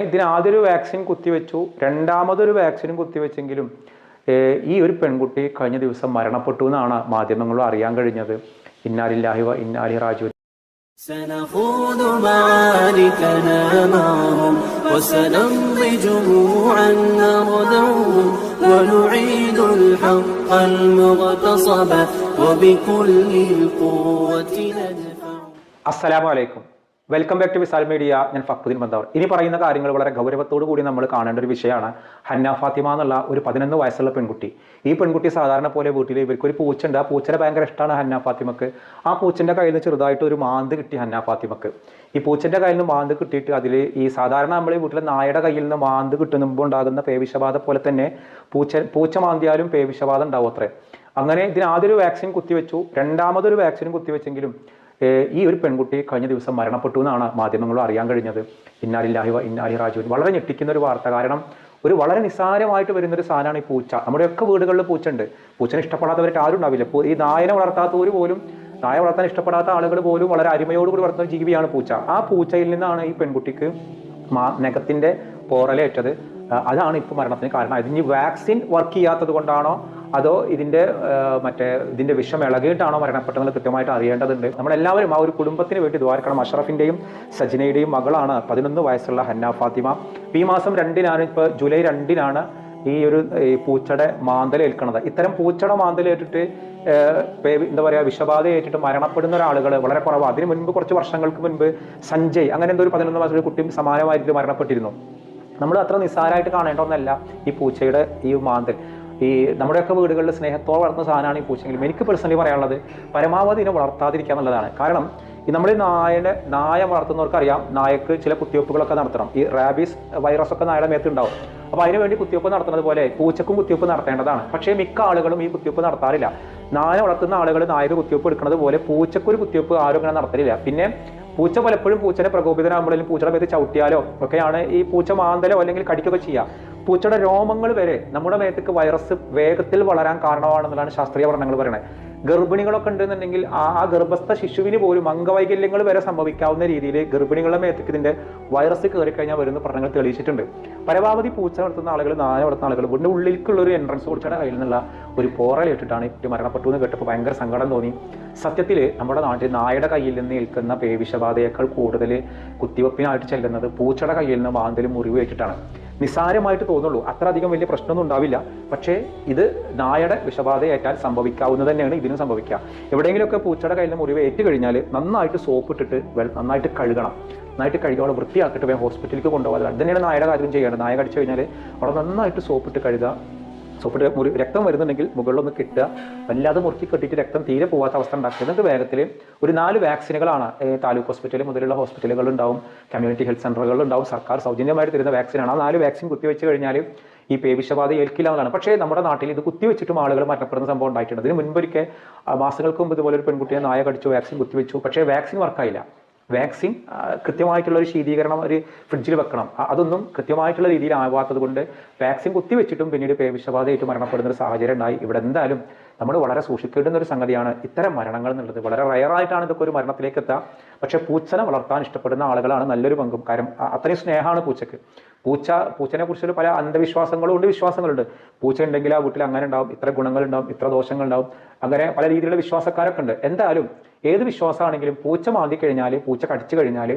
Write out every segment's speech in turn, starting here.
ഇതിന് ആദ്യൊരു വാക്സിൻ കുത്തിവെച്ചു രണ്ടാമതൊരു വാക്സിനും കുത്തിവെച്ചെങ്കിലും ഏഹ്, ഈ ഒരു പെൺകുട്ടി കഴിഞ്ഞ ദിവസം മരണപ്പെട്ടു എന്നാണ് മാധ്യമങ്ങൾ അറിയാൻ കഴിഞ്ഞത് ഇന്നാലില്ലാഹി വ ഇന്നാലി റാജു سنخوض معاركنا معهم وسنمضي جموعا نردوهم ونعيد الحق المغتصب وبكل القوة ندفع അസ്സലാമു അലൈക്കും welcome back to Visal media ഞാൻ ഫക്രുദ്ദീൻ ബന്ധവർ ഇനി പറയുന്ന കാര്യങ്ങൾ വളരെ ഗൗരവത്തോടു കൂടി നമ്മൾ കാണേണ്ട ഒരു വിഷയമാണ് ഹന്ന ഫാത്തിമ എന്നുള്ള ഒരു പതിനൊന്ന് വയസ്സുള്ള പെൺകുട്ടി. ഈ പെൺകുട്ടി സാധാരണ പോലെ വീട്ടിൽ ഇവർക്കൊരു പൂച്ചുണ്ട് ആ പൂച്ചനെ ഭയങ്കര ഇഷ്ടമാണ് ഹന്ന ഫാത്തിമക്ക്. ആ പൂച്ചന്റെ കയ്യിൽ നിന്ന് ചെറുതായിട്ട് ഒരു മാന്ത് കിട്ടി ഹന്ന ഫാത്തിമക്ക്. ഈ പൂച്ചന്റെ കയ്യിൽ നിന്ന് മാന്ത് കിട്ടിയിട്ട് അതിൽ ഈ സാധാരണ നമ്മൾ വീട്ടിലെ നായയുടെ കയ്യിൽ നിന്ന് മാന്ത് കിട്ടുമ്പോൾ ഉണ്ടാകുന്ന പേവിഷബാധ പോലെ തന്നെ പൂച്ച പൂച്ച മാന്തിയാലും പേവിഷബാധ ഉണ്ടാവും അത്രേ. അങ്ങനെ ഇതിന് ആദ്യൊരു വാക്സിൻ കുത്തിവെച്ചു. രണ്ടാമതൊരു വാക്സിൻ കുത്തിവെച്ചെങ്കിലും ഈ ഒരു പെൺകുട്ടി കഴിഞ്ഞ ദിവസം മരണപ്പെട്ടു എന്നാണ് മാധ്യമങ്ങളും അറിയാൻ കഴിഞ്ഞത്. ഇന്നാലില്ലാഹി വ ഇന്നാലി റാജു വളരെ ഞെട്ടിക്കുന്ന ഒരു വാർത്ത. കാരണം ഒരു വളരെ നിസ്സാരമായിട്ട് വരുന്ന ഒരു സാധനമാണ് ഈ പൂച്ച. നമ്മുടെയൊക്കെ വീടുകളിൽ പൂച്ചയുണ്ട്. പൂച്ചനെ ഇഷ്ടപ്പെടാത്തവരായിട്ട് ആരും ഉണ്ടാവില്ല. ഈ നായനെ വളർത്താത്തവർ പോലും നായ വളർത്താൻ ഇഷ്ടപ്പെടാത്ത ആളുകൾ പോലും വളരെ അരുമയോടുകൂടി വളർത്തുന്ന ജീവിയാണ് പൂച്ച. ആ പൂച്ചയിൽ നിന്നാണ് ഈ പെൺകുട്ടിക്ക് മാ നഖത്തിന്റെ പോറലേറ്റത്. അതാണ് ഇപ്പോൾ മരണത്തിന് കാരണം. ഇതിന് വാക്സിൻ വർക്ക് ചെയ്യാത്തത് കൊണ്ടാണോ? അതോ ഇതിന്റെ മറ്റേ ഇതിന്റെ വിഷം ഇളകിയിട്ടാണോ മരണപ്പെട്ടതെന്ന് കൃത്യമായിട്ട് അറിയേണ്ടതുണ്ട്. നമ്മളെല്ലാവരും ആ ഒരു കുടുംബത്തിന് വേണ്ടി ദ്വാരക്കണം അഷറഫിന്റെയും സജിനയുടെയും മകളാണ് പതിനൊന്ന് വയസ്സുള്ള ഹന്ന ഫാത്തിമ. ഈ മാസം രണ്ടിനാണ് ഇപ്പോൾ ജൂലൈ രണ്ടിനാണ് ഈ ഒരു പൂച്ചയുടെ മാന്തൽ ഏൽക്കുന്നത് ഇത്തരം പൂച്ചയുടെ മാന്തൽ ഏറ്റിട്ട് എന്താ പറയുക വിഷബാധ ഏറ്റിട്ട് മരണപ്പെടുന്ന ഒരാളുകൾ വളരെ കുറവാണ് അതിന് മുൻപ് കുറച്ച് വർഷങ്ങൾക്ക് മുൻപ് സഞ്ജയ് അങ്ങനെ എന്തോ ഒരു പതിനൊന്ന് ഒരു കുട്ടിയും സമാനമായിട്ട് മരണപ്പെട്ടിരുന്നു. നമ്മൾ അത്ര നിസ്സാരമായിട്ട് കാണേണ്ട ഒന്നല്ല ഈ പൂച്ചയുടെ ഈ മാന്തൽ ഈ നമ്മുടെയൊക്കെ വീടുകളിൽ സ്നേഹത്തോടെ വളർത്തുന്ന സാധനമാണ് ഈ പൂച്ചെങ്കിലും എനിക്ക് പേഴ്സണലി പറയാനുള്ളത് പരമാവധി ഇതിനെ വളർത്താതിരിക്കുക എന്നുള്ളതാണ്. കാരണം ഈ നമ്മൾ ഈ നായനെ നായ വളർത്തുന്നവർക്ക് അറിയാം നായക്ക് ചില കുത്തിവയ്പ്പുകളൊക്കെ നടത്തണം. ഈ റാബീസ് വൈറസ് ഒക്കെ നായയുടെ മേത്ത് ഉണ്ടാവും. അപ്പോൾ അതിനു വേണ്ടി കുത്തിവയ്പ്പ് നടത്തുന്നത് പോലെ പൂച്ചക്കും കുത്തിവയ്പ്പ് നടത്തേണ്ടതാണ്. പക്ഷേ മിക്ക ആളുകളും ഈ കുത്തിവയ്പ്പ് നടത്താറില്ല. നായ വളർത്തുന്ന ആളുകൾ നായക്ക് കുത്തിവയ്പ്പ് എടുക്കുന്നത് പോലെ പൂച്ചക്കൊരു കുത്തിവയ്പ്പ് ആരും അങ്ങനെ നടത്തലില്ല. പിന്നെ പൂച്ച പലപ്പോഴും പൂച്ചനെ പ്രകോപിതനാകുമ്പോഴും പൂച്ചയുടെ മേത്ത് ചവിട്ടിയാലോ ഒക്കെയാണ് ഈ പൂച്ച മാന്തലോ അല്ലെങ്കിൽ കടിക്കുകയൊക്കെ ചെയ്യുക പൂച്ചയുടെ രോമങ്ങൾ വരെ നമ്മുടെ മേത്തേക്ക് വൈറസ് വേഗത്തിൽ വളരാൻ കാരണമാണെന്നുള്ളതാണ് ശാസ്ത്രീയ പഠനങ്ങൾ പറയുന്നത്. ഗർഭിണികളൊക്കെ ഉണ്ടെന്നുണ്ടെങ്കിൽ ആ ആ ഗർഭസ്ഥ ശിശുവിന് പോലും അംഗവൈകല്യങ്ങൾ വരെ സംഭവിക്കാവുന്ന രീതിയിൽ ഗർഭിണികളുടെ മേത്തേക്ക് ഇതിന്റെ വൈറസ് കയറി കഴിഞ്ഞാൽ വരുന്ന പഠനങ്ങൾ തെളിയിച്ചിട്ടുണ്ട്. പരമാവധി പൂച്ച വളർത്തുന്ന ആളുകൾ നാന വളർത്തുന്ന ആളുകൾ വീടിന്റെ ഉള്ളിലേക്കുള്ള ഒരു എൻട്രൻസ് കുറിച്ചുടെ കയ്യിൽ നിന്നുള്ള ഒരു പോറൽ ഇട്ടിട്ടാണ് കുട്ടി മരണപ്പെട്ടു എന്ന് കേട്ടപ്പോൾ ഭയങ്കര സങ്കടം തോന്നി. സത്യത്തിൽ നമ്മുടെ നാട്ടിൽ നായയുടെ കയ്യിൽ നിന്ന് ഏൽക്കുന്ന പേവിഷബാധയേക്കാൾ കൂടുതൽ കുത്തിവെപ്പിനായിട്ട് ചെല്ലുന്നത് പൂച്ചയുടെ കയ്യിൽ നിന്ന് വാന്തലും മുറിവ് ഏറ്റിട്ടാണ് നിസ്സാരമായിട്ട് തോന്നുള്ളൂ. അത്ര അധികം വലിയ പ്രശ്നമൊന്നും ഉണ്ടാവില്ല. പക്ഷേ ഇത് നായയുടെ വിഷബാധയേറ്റാൽ സംഭവിക്കാവുന്നത് തന്നെയാണ് ഇതിനും സംഭവിക്കുക. എവിടെയെങ്കിലുമൊക്കെ പൂച്ചയുടെ കയ്യിൽ മുറിവ് ഏറ്റു കഴിഞ്ഞാൽ നന്നായിട്ട് സോപ്പ് ഇട്ടിട്ട് നന്നായിട്ട് കഴുകണം. നന്നായിട്ട് കഴുകി അവിടെ വൃത്തിയാക്കിയിട്ട് വേണം ഹോസ്പിറ്റലിലേക്ക് കൊണ്ടുപോകാതെ. തന്നെയാണ് നായയുടെ കാര്യം ചെയ്യേണ്ടത്. നായ കടിച്ചു കഴിഞ്ഞാൽ അവിടെ നന്നായിട്ട് സോപ്പിട്ട് കഴുകുക. സോപ്പിട്ട് മുറി രക്തം വരുന്നുണ്ടെങ്കിൽ മുകളിലൊന്ന് കിട്ടുക. വല്ലാതെ മുറുക്കി കെട്ടിയിട്ട് രക്തം തീരെ പോകാത്ത അവസ്ഥ ഉണ്ടാക്കുക. എന്നിട്ട് വേഗത്തിൽ ഒരു നാല് വാക്സിനുകളാണ് താലൂക്ക് ഹോസ്പിറ്റൽ മുതലുള്ള ഹോസ്പിറ്റലുകൾ ഉണ്ടാവും കമ്മ്യൂണിറ്റി ഹെൽത്ത് സെന്ററുകൾ ഉണ്ടാവും സർക്കാർ സൗജന്യമായിട്ട് തരുന്ന വാക്സിനാണ് ആ നാല് വാക്സിൻ കുത്തിവെച്ച് കഴിഞ്ഞാൽ ഈ പേവിഷബാധ ഏൽക്കില്ല എന്നതാണ് പക്ഷേ നമ്മുടെ നാട്ടിൽ ഇത് കുത്തിവെച്ചിട്ടും ആളുകൾ മരണപ്പെടുന്ന സംഭവം ഉണ്ടായിട്ടുണ്ട്. അതിന് മുൻപൊരിക്കൽ ആ, മാസങ്ങൾക്ക് മുമ്പ് ഇതുപോലെ ഒരു പെൺകുട്ടിയെ നായ കടിച്ചു വാക്സിൻ കുത്തിവെച്ചു. പക്ഷേ വാക്സിൻ വർക്കായില്ല. വാക്സിൻ കൃത്യമായിട്ടുള്ള ഒരു ശീതീകരണം ഒരു ഫ്രിഡ്ജിൽ വെക്കണം. അതൊന്നും കൃത്യമായിട്ടുള്ള രീതിയിൽ ആവാത്തത് കൊണ്ട് വാക്സിൻ കുത്തിവെച്ചിട്ടും പിന്നീട് പേവിഷബാധയായിട്ട് മരണപ്പെടുന്ന ഒരു സാഹചര്യം ഉണ്ടായി. ഇവിടെ എന്തായാലും നമ്മൾ വളരെ സൂക്ഷിക്കേണ്ടുന്ന ഒരു സംഗതിയാണ് ഇത്തരം മരണങ്ങൾ എന്നുള്ളത്. വളരെ റയറായിട്ടാണ് ഇതൊക്കെ ഒരു മരണത്തിലേക്ക് എത്താം. പക്ഷേ പൂച്ചനെ വളർത്താൻ ഇഷ്ടപ്പെടുന്ന ആളുകളാണ് നല്ലൊരു പങ്കും. കാരണം അ- അത്രയും സ്നേഹമാണ് പൂച്ചക്ക്. പൂച്ച പൂച്ചനെ കുറിച്ചൊരു പല അന്ധവിശ്വാസങ്ങളും ഉണ്ട് വിശ്വാസങ്ങളുണ്ട്. പൂച്ച ഉണ്ടെങ്കിൽ ആ വീട്ടിൽ അങ്ങനെ ഉണ്ടാവും ഇത്ര ഗുണങ്ങളുണ്ടാവും ഇത്ര ദോഷങ്ങളുണ്ടാവും. അങ്ങനെ പല രീതിയിലുള്ള വിശ്വാസക്കാരൊക്കെ ഉണ്ട്. എന്തായാലും ഏത് വിശ്വാസമാണെങ്കിലും പൂച്ച മാന്തി കഴിഞ്ഞാൽ പൂച്ച കടിച്ചു കഴിഞ്ഞാൽ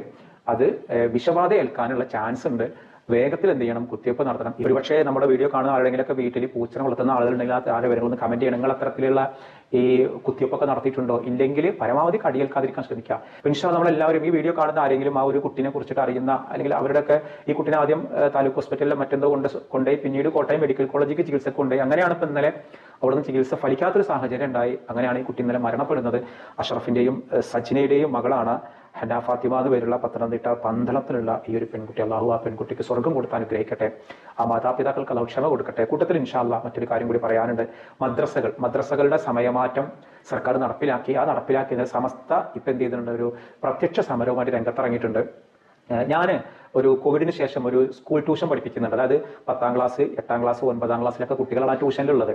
അത് വിഷബാധ ഏൽക്കാനുള്ള ചാൻസ് ഉണ്ട്. വേഗത്തിൽ എന്ത് ചെയ്യണം? കുത്തിവയ്പ്പ് നടത്തണം. ഒരുപക്ഷേ നമ്മുടെ വീഡിയോ കാണുന്ന ആരുടെങ്കിലൊക്കെ വീട്ടിൽ പൂച്ചനെ വളർത്തുന്ന ആളുകളുണ്ടെങ്കിൽ ആ ആരെ വരുന്നത് കമന്റ് ചെയ്യണം. നിങ്ങൾ അത്തരത്തിലുള്ള ഈ കുത്തിവയ്പ്പൊക്കെ നടത്തിയിട്ടുണ്ടോ? ഇല്ലെങ്കിൽ പരമാവധി കടിയേൽക്കാതിരിക്കാൻ ശ്രമിക്കുക. പിൻഷാ നമ്മളെല്ലാവരും ഈ വീഡിയോ കാണുന്ന ആരെങ്കിലും ആ ഒരു കുട്ടിനെ കുറിച്ചിട്ട് അറിയുന്ന അല്ലെങ്കിൽ അവരുടെയൊക്കെ ഈ കുട്ടിനെ ആദ്യം താലൂക്ക് ഹോസ്പിറ്റലിൽ മറ്റെന്തോ കൊണ്ട് കൊണ്ടുപോയി പിന്നീട് കോട്ടയം മെഡിക്കൽ കോളേജിലേക്ക് ചികിത്സക്ക് കൊണ്ടുപോയി. അങ്ങനെയാണ് ഇപ്പം ഇന്നലെ അവിടുന്ന് ചികിത്സ ഫലിക്കാത്തൊരു സാഹചര്യം ഉണ്ടായി. അങ്ങനെയാണ് ഈ കുട്ടി ഇന്നലെ മരണപ്പെടുന്നത്. അഷറഫിന്റെയും സച്ചിനയുടെയും മകളാണ് ഹന ഫാത്തിമ പേരുള്ള പത്തനംതിട്ട പന്തളത്തിലുള്ള ഈ ഒരു പെൺകുട്ടി അള്ളാഹു ആ പെൺകുട്ടിക്ക് സ്വർഗം കൊടുത്താൻ അനുഗ്രഹിക്കട്ടെ ആ മാതാപിതാക്കൾക്ക് അള്ളാഹു ക്ഷമ കൊടുക്കട്ടെ. കൂട്ടത്തിൽ ഇൻഷാല്ല മറ്റൊരു കാര്യം കൂടി പറയാനുണ്ട്. മദ്രസകൾ മദ്രസകളുടെ സമയമാറ്റം സർക്കാർ നടപ്പിലാക്കി. ആ നടപ്പിലാക്കിയതിന് സമസ്ത ഇപ്പം എന്ത് ചെയ്തിട്ടുണ്ട്? ഒരു പ്രത്യക്ഷ സമരവുമായിട്ട് രംഗത്തിറങ്ങിയിട്ടുണ്ട്. ഞാൻ ഒരു കോവിഡിന് ശേഷം ഒരു സ്കൂൾ ട്യൂഷൻ പഠിപ്പിക്കുന്നുണ്ട്. അതായത് പത്താം ക്ലാസ് എട്ടാം ക്ലാസ് ഒൻപതാം ക്ലാസ്സിലൊക്കെ കുട്ടികളാണ് ആ ട്യൂഷനിലുള്ളത്.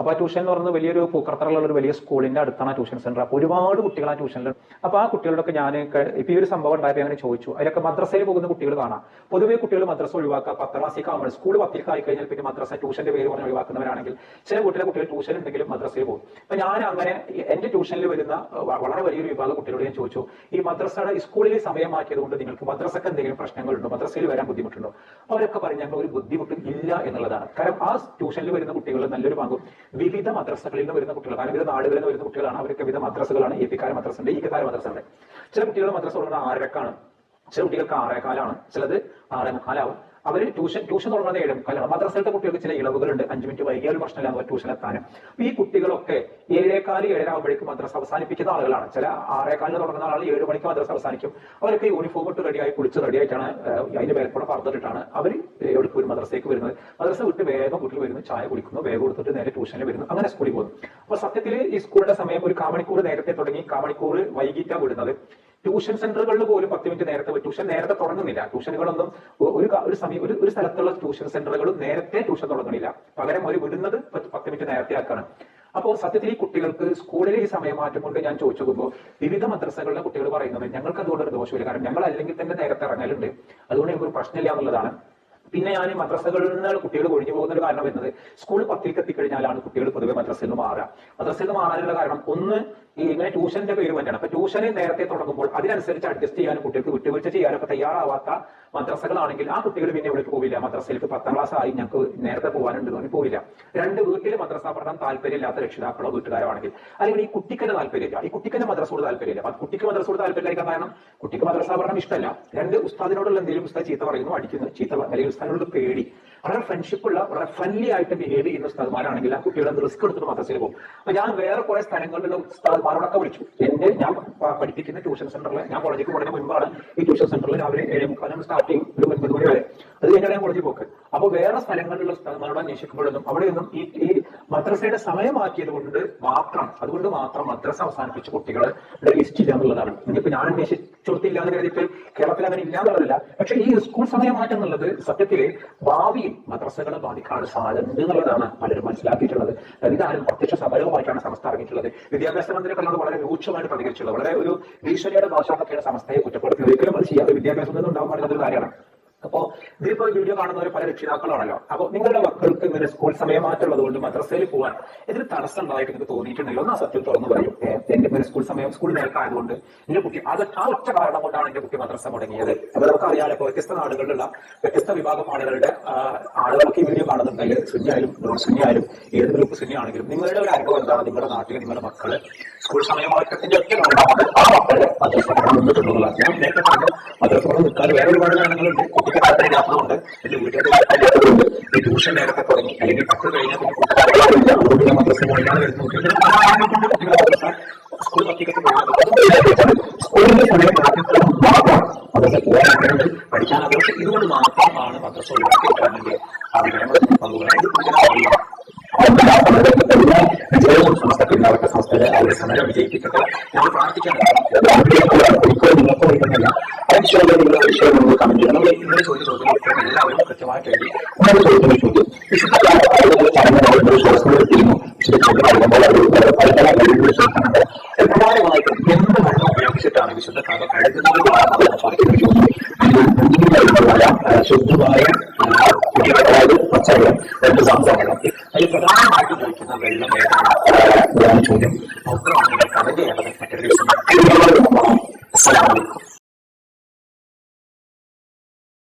അപ്പോൾ ആ ട്യൂഷൻ എന്ന് പറയുന്നത് വലിയൊരു പൂക്കർത്തറുള്ള ഒരു വലിയ സ്കൂളിന്റെ അടുത്താണ് ട്യൂഷൻ സെന്റർ അപ്പോൾ ഒരുപാട് കുട്ടികൾ ആ ട്യൂഷനിൽ അപ്പോൾ ആ കുട്ടികളൊക്കെ ഞാൻ ഇപ്പൊ ഈ ഒരു സംഭവം ഉണ്ടായപ്പോൾ അങ്ങനെ ചോദിച്ചു. അതിലൊക്കെ മദ്രസയിൽ പോകുന്ന കുട്ടികൾ കാണാം. പൊതുവേ കുട്ടികൾ മദ്രസ ഒഴിവാക്കുക. പത്താം ക്ലാസ്സിൽ ആവുമ്പോൾ സ്കൂൾ പത്തിലേക്ക് ആയി കഴിഞ്ഞാൽ പിന്നെ മദ്രസ ട്യൂഷന്റെ പേര് പറഞ്ഞ് ഒഴിവാക്കുന്നവരാണെങ്കിൽ ചില കുട്ടികളെ കുട്ടികൾ ട്യൂഷൻ ഉണ്ടെങ്കിലും മദ്രസയിൽ പോകും. അപ്പൊ ഞാൻ അങ്ങനെ എന്റെ ട്യൂഷനിൽ വരുന്ന വളരെ വലിയൊരു വിഭാഗം കുട്ടികളോട് ഞാൻ ചോദിച്ചു. ഈ മദ്രസയുടെ സ്കൂളിൽ സമയം മാറ്റിയത് കൊണ്ട് നിങ്ങൾക്ക് മദ്രസക്ക് എന്തെങ്കിലും പ്രശ്നങ്ങളുണ്ടോ? മദ്രസയിൽ വരാൻ ബുദ്ധിമുട്ടുണ്ടോ? അവരൊക്കെ പറഞ്ഞു ഒരു ബുദ്ധിമുട്ടും ഇല്ല എന്നുള്ളതാണ്. കാരണം ആ ട്യൂഷനിൽ വരുന്ന കുട്ടികൾ നല്ലൊരു പങ്കും വിവിധ മദ്രസകളിൽ നിന്ന് വരുന്ന കുട്ടികൾ കാരണം വിവിധ നാടുകളിൽ നിന്ന് വരുന്ന കുട്ടികളാണ് അവരൊക്കെ വിവിധ മദ്രസകളാണ് എ പിക്കാര മദ്രസ ഉണ്ട് ഈ കാര മദ്രസ ഉണ്ട് ചില കുട്ടികളുടെ മദ്രസ തുടങ്ങുന്നത് ആറരക്കാണ് ചില കുട്ടികൾക്ക് ആറേകാലാണ്. ചിലത് ആറേ മുക്കാലാവും. അവർ ട്യൂഷൻ ട്യൂഷൻ തുടങ്ങുന്നത് ഏഴ് മുക്കാലാണ് മദ്രസയിലത്തെ കുട്ടികൾക്ക് ചില ഇളവുകളുണ്ട്. അഞ്ച് മിനിറ്റ് ഒരു പ്രശ്നമില്ല അവർ ട്യൂഷൻ എത്താനും ഈ കുട്ടികളൊക്കെ ഏഴേക്കാൽ ഏഴരാകുമ്പോഴേക്കും മദ്രസ അവസാനിപ്പിക്കുന്ന ആളുകളാണ്. ചില ആറേക്കാലിന് തുടങ്ങുന്ന ആളുകൾ ഏഴ് മണിക്ക് മദ്രസ അവസാനിക്കും. അവരൊക്കെ യൂണിഫോം ഇട്ട് റെഡിയായി കുളിച്ച് റെഡിയായിട്ടാണ് അതിന്റെ മേൽക്കൂടെ പറഞ്ഞിട്ടാണ് അവർ എവിടെ ഒരു മദ്രസയ്ക്ക് വരുന്നത്. മദ്രസ വിട്ട് വേഗം വീട്ടിൽ വരുന്നു. ചായ കുടിക്കുന്നു. വേഗം കൊടുത്തിട്ട് നേരെ ട്യൂഷനിൽ വരുന്നു. അങ്ങനെ സ്കൂളിൽ പോകുന്നു. അപ്പൊ സത്യത്തിൽ ഈ സ്കൂളിന്റെ സമയം ഒരു കാമണിക്കൂർ നേരത്തെ തുടങ്ങി. കാമണിക്കൂർ വൈകിട്ടാണ് വിടുന്നത്. ട്യൂഷൻ സെന്ററുകളിൽ പോലും പത്ത് മിനിറ്റ് നേരത്തെ. ട്യൂഷൻ നേരത്തെ തുടങ്ങുന്നില്ല. ട്യൂഷനുകളൊന്നും ഒരു ഒരു സമയം ഒരു ഒരു സ്ഥലത്തുള്ള ട്യൂഷൻ സെന്ററുകളും നേരത്തെ ട്യൂഷൻ തുടങ്ങുന്നില്ല. പകരം അവർ വിടുന്നത് പത്ത് മിനിറ്റ് നേരത്തെ ആക്കാണ്. അപ്പോൾ സത്യത്തിൽ ഈ കുട്ടികൾക്ക് സ്കൂളിലെ ഈ സമയമാറ്റം കൊണ്ട് ഞാൻ ചോദിച്ചു നോക്കുമ്പോൾ വിവിധ മദ്രസകളിലെ കുട്ടികൾ പറയുന്നത് ഞങ്ങൾക്ക് അതുകൊണ്ട് ഒരു ദോഷമില്ല. കാരണം ഞങ്ങൾ അല്ലെങ്കിൽ തന്നെ നേരത്തെ ഇറങ്ങലുണ്ട്. അതുകൊണ്ട് ഞങ്ങൾക്ക് ഒരു പ്രശ്നമില്ല എന്നുള്ളതാണ്. പിന്നെ ഞാൻ മദ്രസകളിൽ നിന്ന് കുട്ടികൾ ഒഴിഞ്ഞു പോകുന്ന ഒരു കാരണം വരുന്നത്. സ്കൂൾ പത്തിലേക്ക് എത്തിക്കഴിഞ്ഞാലാണ് കുട്ടികൾ പൊതുവെ മദ്രസയിൽ നിന്ന് മാറുക. മദ്രസയിൽ നിന്ന് മാറാനുള്ള കാരണം ഒന്ന് ഈ ഇങ്ങനെ ട്യൂഷന്റെ പേര് പറ്റാണ് അപ്പൊ ട്യൂഷന് നേരത്തെ തുടങ്ങുമ്പോൾ അതിനനുസരിച്ച് അഡ്ജസ്റ്റ് ചെയ്യാനും കുട്ടികൾക്ക് വിട്ടുവീഴ്ച ചെയ്യാനൊക്കെ തയ്യാറാവാത്ത മദ്രസകളാണെങ്കിൽ ആ കുട്ടികൾ പിന്നെ ഇവിടേക്ക് പോവില്ല. മദ്രസയിലേക്ക് പത്താം ക്ലാസ് ആയി ഞങ്ങൾക്ക് നേരത്തെ പോകാനുണ്ട് എന്ന് പോവില്ല. രണ്ട് വീട്ടിൽ മദ്രസ പഠനം താല്പര്യമില്ലാത്ത രക്ഷിതാക്കളോ വീട്ടുകാരോ ആണെങ്കിൽ അല്ലെങ്കിൽ ഈ കുട്ടിക്കന്റെ താല്പര്യമില്ല. ഈ കുട്ടിക്കന്റെ മദ്രസയോട് താല്പര്യമില്ല. അപ്പൊ കുട്ടിക്ക് മദ്രസയോട് താല്പര്യമില്ല കാരണം കുട്ടിക്ക് മദ്രസ പഠനം ഇഷ്ടമല്ല. രണ്ട് ഉസ്താദിനോടുള്ള എന്തെങ്കിലും ഉസ്താദ് ചീത്ത പറയുന്നു അടിക്കുന്നു ചീത്ത അല്ലെങ്കിൽ ഉസ്താദിനോട് പേടി. വളരെ ഫ്രണ്ട്ഷിപ്പ് ഉള്ള വളരെ ഫ്രണ്ട്ലി ആയിട്ട് ബിഹേവ് ചെയ്യുന്ന ഉസ്താദ്മാരാണെങ്കിൽ ആ കുട്ടികളെ റിസ്ക് എടുത്തിട്ട് മദ്രസയിൽ പോകും. അപ്പൊ ഞാൻ വേറെ കുറെ സ്ഥലങ്ങളിലുള്ള ഉസ്താദ്മാരോടൊക്കെ വിളിച്ചു. എന്റെ ഞാൻ പഠിപ്പിക്കുന്ന ട്യൂഷൻ സെന്ററിൽ ഞാൻ കോളേജിൽ പോകുന്ന മുൻപാണ് ഈ ട്യൂഷൻ സെന്ററിൽ രാവിലെ ഏഴ് മുക്കാലും സ്റ്റാർട്ടിങ് ഒരു ഒൻപത് മണി വരെ. അത് കഴിഞ്ഞാൽ ഞാൻ കോളേജിൽ പോക്ക്. അപ്പൊ വേറെ സ്ഥലങ്ങളിലുള്ള ഉസ്താദ്മാരോട് അന്വേഷിക്കുമ്പോഴൊന്നും അവിടെയൊന്നും ഈ ഈ മദ്രസയുടെ സമയമാക്കിയത് കൊണ്ട് മാത്രം അതുകൊണ്ട് മാത്രം മദ്രസ അവസാനിപ്പിച്ച കുട്ടികൾ ലിസ്റ്റ് ഇല്ല എന്നുള്ളതാണ്. ഇനിയിപ്പോ ഞാൻ അന്വേഷിച്ചിടത്തില്ല എന്ന് കരുതിയിട്ട് കേരളത്തിൽ അങ്ങനെ ഇല്ല എന്നുള്ളതല്ല പക്ഷെ ഈ സ്കൂൾ സമയമാറ്റം എന്നുള്ളത് സത്യത്തിൽ ഭാവിയിൽ മദ്രസകളെ ബാധിക്കാൻ സാധ്യത എന്നുള്ളതാണ് പലരും മനസ്സിലാക്കിയിട്ടുള്ളത്. ഇതാരും പ്രത്യക്ഷ സമരവുമായിട്ടാണ് സംസ്ഥ ഇറങ്ങിയിട്ടുള്ളത് വിദ്യാഭ്യാസ മന്ത്രി കണ്ണോട് വളരെ രൂക്ഷമായിട്ട് പ്രതികരിച്ചുള്ളത് വളരെ ഒരു ഭീഷണിയുടെ ഭാഷ ഒക്കെയാണ് സംസ്ഥയെ കുറ്റപ്പെടുത്തി ഒരിക്കലും അത് ചെയ്യാതെ വിദ്യാഭ്യാസം ഉണ്ടാകാൻ പാടില്ല ഒരു കാര്യമാണ്. അപ്പോ ഇതിപ്പോ ഈ വീഡിയോ കാണുന്നവർ പല രക്ഷിതാക്കളാണല്ലോ. അപ്പോൾ നിങ്ങളുടെ മക്കൾക്ക് ഇങ്ങനെ സ്കൂൾ സമയം മാറ്റുള്ളത് കൊണ്ട് മദ്രസയിൽ പോകാൻ ഇതിന് തടസ്സം ഉണ്ടായിട്ട് നിങ്ങൾക്ക് തോന്നിയിട്ടുണ്ടല്ലോ എന്ന് സത്യം തുറന്നു പറയും. എന്റെ ഇങ്ങനെ സ്കൂൾ സമയം സ്കൂൾ നിരക്കായതുകൊണ്ട് എന്റെ കുട്ടി അത് ആ ഒറ്റ കാരണം കൊണ്ടാണ് എന്റെ കുട്ടി മദ്രസ മുടങ്ങിയത്. അപ്പൊ നമുക്ക് അറിയാലോ ഇപ്പൊ വ്യത്യസ്ത നാടുകളിലുള്ള വ്യത്യസ്ത വിഭാഗം ആളുകളുടെ ആളുകൾക്ക് ഈ വീഡിയോ കാണുന്നുണ്ടെങ്കിൽ സുന്യായാലും നോൺ സുന്യായാലും ഏത് ഗ്രൂപ്പ് സുന്യാണെങ്കിലും നിങ്ങളുടെ ഒരു അനുഭവം എന്താണ്? നിങ്ങളുടെ നാട്ടിൽ നിങ്ങളുടെ മക്കൾ സ്കൂൾ സമയമാറ്റത്തിന്റെ ഒക്കെ കാരണമാണ് ആ മക്കളെ മദ്രസ ഞാൻ നേരത്തെ മദ്രസ നിൽക്കാൻ വേറെ ഒരുപാട് കാരണങ്ങളുണ്ട്. കുട്ടിക്ക് താല്പര്യമില്ലാത്തതുകൊണ്ട് എന്റെ വീട്ടിൽ താല്പര്യമുണ്ട് ഈ ട്യൂഷൻ നേരത്തെ തുടങ്ങി അല്ലെങ്കിൽ പത്ത് കഴിഞ്ഞാൽ പിന്നെ ഞാൻ മദ്രസ പോയിട്ടാണ് വരുന്നത് സ്കൂൾ പത്തിക്കൊക്കെ സ്കൂളിന്റെ വിഷയമുള്ള നിങ്ങളുടെ വിഷയം നമ്മൾ കമന്റ് ചോദിച്ച ചോദ്യം എല്ലാവരും കൃത്യമായിട്ട് എഴുതി ഇന്നലെ ചോദിക്കുന്ന ചോദ്യം വിശുദ്ധ ചടങ്ങ് അവരുടെ ശ്വാസം എടുത്തിരുന്നു വിശുദ്ധ ചോദ്യം നൽകുമ്പോൾ അവർ പലതര കഴിവുകൾ ശ്വാസമുണ്ട് പ്രധാനമായിട്ടും എന്ത് വെള്ളം ഉപയോഗിച്ചിട്ടാണ് വിശുദ്ധ കാലം കഴുകുന്നത് ശുദ്ധമായ അതായത് പച്ചവെള്ളം രണ്ട് സംസാരണം അതിൽ പ്രധാനമായിട്ടും ഉപയോഗിക്കുന്ന വെള്ളം ഏതാണ്? ചോദ്യം നമുക്ക് കമന്റ് ചെയ്യേണ്ടത് മറ്റൊരു ദിവസം